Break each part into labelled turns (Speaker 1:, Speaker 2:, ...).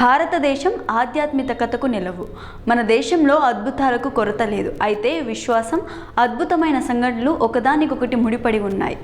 Speaker 1: భారతదేశం ఆధ్యాత్మికతకు నిలవు. మన దేశంలో అద్భుతాలకు కొరత లేదు. అయితే విశ్వాసం అద్భుతమైన సంఘటనలు ఒకదానికొకటి ముడిపడి ఉన్నాయి.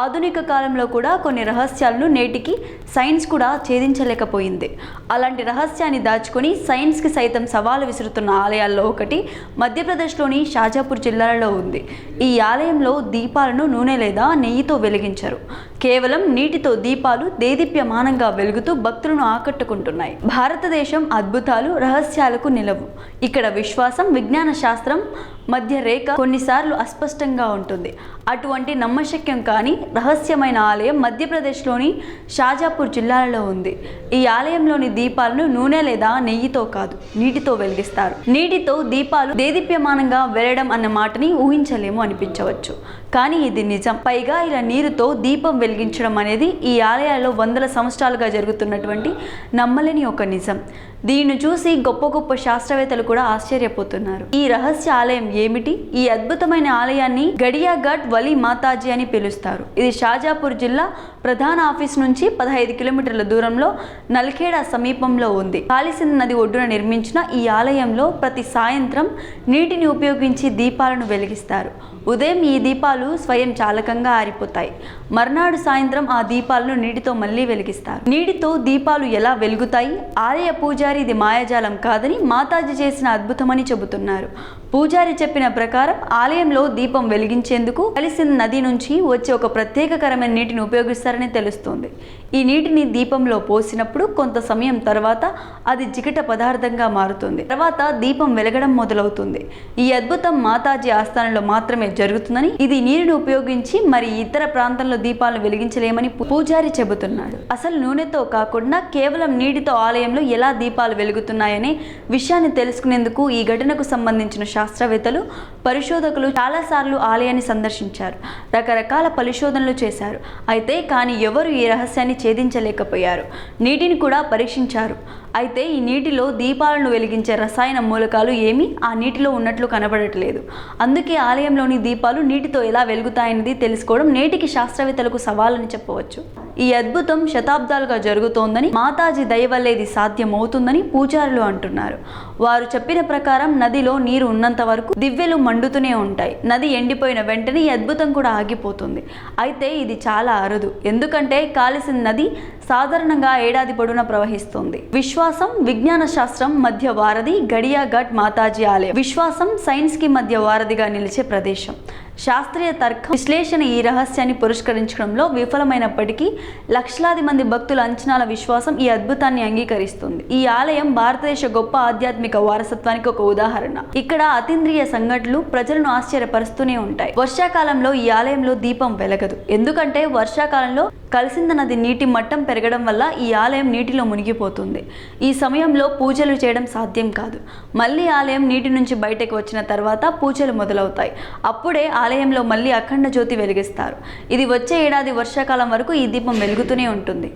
Speaker 1: ఆధునిక కాలంలో కూడా కొన్ని రహస్యాలను నేటికి సైన్స్ కూడా ఛేదించలేకపోయింది. అలాంటి రహస్యాన్ని దాచుకొని సైన్స్కి సైతం సవాలు విసురుతున్న ఆలయాల్లో ఒకటి మధ్యప్రదేశ్లోని షాజాపూర్ జిల్లాలో ఉంది. ఈ ఆలయంలో దీపాలను నూనె లేదా నెయ్యితో వెలిగించరు. కేవలం నీటితో దీపాలు దేదీప్యమానంగా వెలుగుతూ భక్తులను ఆకట్టుకుంటున్నాయి. భారతదేశం అద్భుతాలు రహస్యాలకు నిలవు. ఇక్కడ విశ్వాసం విజ్ఞాన శాస్త్రం మధ్య రేఖ కొన్నిసార్లు అస్పష్టంగా ఉంటుంది. అటువంటి నమ్మశక్యం కాని రహస్యమైన ఆలయం మధ్యప్రదేశ్లోని షాజాపూర్ జిల్లాలో ఉంది. ఈ ఆలయంలోని దీపాలను నూనె లేదా నెయ్యితో కాదు నీటితో వెలిగిస్తారు. నీటితో దీపాలు దేదీప్యమానంగా వెలడం అన్న మాటని ఊహించలేము అనిపించవచ్చు. కానీ ఇది నిజం. పైగా ఇలా నీరుతో దీపం వెలిగించడం అనేది ఈ ఆలయాల్లో వందల సంవత్సరాలుగా జరుగుతున్నటువంటి నమ్మలేని ఒక నిజం. దీన్ని చూసి గొప్ప గొప్ప శాస్త్రవేత్తలు కూడా ఆశ్చర్యపోతున్నారు. ఈ రహస్య ఆలయం ఏమిటి? ఈ అద్భుతమైన ఆలయాన్ని గడియాఘాట్ వలి మాతాజీ అని పిలుస్తారు. ఇది షాజాపూర్ జిల్లా ప్రధాన ఆఫీస్ నుంచి పదహైదు కిలోమీటర్ల దూరంలో నల్ఖేడ సమీపంలో ఉంది. కాళిసింద్ నది ఒడ్డున నిర్మించిన ఈ ఆలయంలో ప్రతి సాయంత్రం నీటిని ఉపయోగించి దీపాలను వెలిగిస్తారు. ఉదయం ఈ దీపాలు స్వయం చాలకంగా ఆరిపోతాయి. మర్నాడు సాయంత్రం ఆ దీపాలను నీటితో మళ్ళీ వెలిగిస్తారు. నీటితో దీపాలు ఎలా వెలుగుతాయి? ఆలయ పూజారి ఇది మాయాజాలం కాదని మాతాజీ చేసిన అద్భుతమని చెబుతున్నారు. పూజారి చెప్పిన ప్రకారం ఆలయంలో దీపం వెలిగించేందుకు కలిసిన నది నుంచి వచ్చే ఒక ప్రత్యేకకరమైన నీటిని ఉపయోగిస్తారని తెలుస్తోంది. ఈ నీటిని దీపంలో పోసినప్పుడు కొంత సమయం తర్వాత అది జిగట పదార్థంగా మారుతుంది. తర్వాత దీపం వెలగడం మొదలవుతుంది. ఈ అద్భుతం మాతాజీ ఆస్థానంలో మాత్రమే జరుగుతుందని ఇది నీరుని ఉపయోగించి మరి ఇతర ప్రాంతంలో దీపాలను వెలిగించలేమని పూజారి చెబుతున్నాడు. అసలు నూనెతో కాకుండా కేవలం నీటితో ఆలయంలో ఎలా దీపాలు వెలుగుతున్నాయనే విషయాన్ని తెలుసుకునేందుకు ఈ ఘటనకు సంబంధించిన శాస్త్రవేత్తలు పరిశోధకులు చాలాసార్లు ఆలయాన్ని సందర్శించారు. రకరకాల పరిశోధనలు చేశారు. అయితే కానీ ఎవరు ఈ రహస్యాన్ని ఛేదించలేకపోయారు. నీటిని కూడా పరీక్షించారు. అయితే ఈ నీటిలో దీపాలను వెలిగించే రసాయన మూలకాలు ఏమీ ఆ నీటిలో ఉన్నట్లు కనబడట్లేదు. అందుకే ఆలయంలోని దీపాలు నీటితో ఎలా వెలుగుతాయన్నది తెలుసుకోవడం నేటికి శాస్త్రవేత్తలకు సవాలని చెప్పవచ్చు. ఈ అద్భుతం శతాబ్దాలుగా జరుగుతోందని మాతాజీ దయ వల్ల ఇది సాధ్యమవుతుందని పూజారులు అంటున్నారు. వారు చెప్పిన ప్రకారం నదిలో నీరు ఉన్నంత వరకు దివ్యలు మండుతూనే ఉంటాయి. నది ఎండిపోయిన వెంటనే ఈ అద్భుతం కూడా ఆగిపోతుంది. అయితే ఇది చాలా అరుదు. ఎందుకంటే కాలిసిన నది సాధారణంగా ఏడాది పొడవునా ప్రవహిస్తుంది. విశ్వ విశ్వాసం విజ్ఞాన శాస్త్రం మధ్య వారధి గడియాఘాట్ మాతాజీ ఆలయం. విశ్వాసం సైన్స్కి మధ్య వారధిగా నిలిచే ప్రదేశం. శాస్త్రీయ తర్కం విశ్లేషణ ఈ రహస్యాన్ని పురస్కరించడంలో విఫలమైనప్పటికీ లక్షలాది మంది భక్తుల అంచనాల విశ్వాసం ఈ అద్భుతాన్ని అంగీకరిస్తుంది. ఈ ఆలయం భారతదేశ గొప్ప ఆధ్యాత్మిక వారసత్వానికి ఒక ఉదాహరణ. ఇక్కడ అతీంద్రియ సంఘటనలు ప్రజలను ఆశ్చర్యపరుస్తూనే ఉంటాయి. వర్షాకాలంలో ఈ ఆలయంలో దీపం వెలగదు. ఎందుకంటే వర్షాకాలంలో కలిసింద నది నీటి మట్టం పెరగడం వల్ల ఈ ఆలయం నీటిలో మునిగిపోతుంది. ఈ సమయంలో పూజలు చేయడం సాధ్యం కాదు. మళ్ళీ ఆలయం నీటి నుంచి బయటకు వచ్చిన తర్వాత పూజలు మొదలవుతాయి. అప్పుడే ఆలయంలో మళ్ళీ అఖండ జ్యోతి వెలిగిస్తారు. ఇది వచ్చే ఏడాది వర్షాకాలం వరకు ఈ దీపం వెలుగుతూనే ఉంటుంది.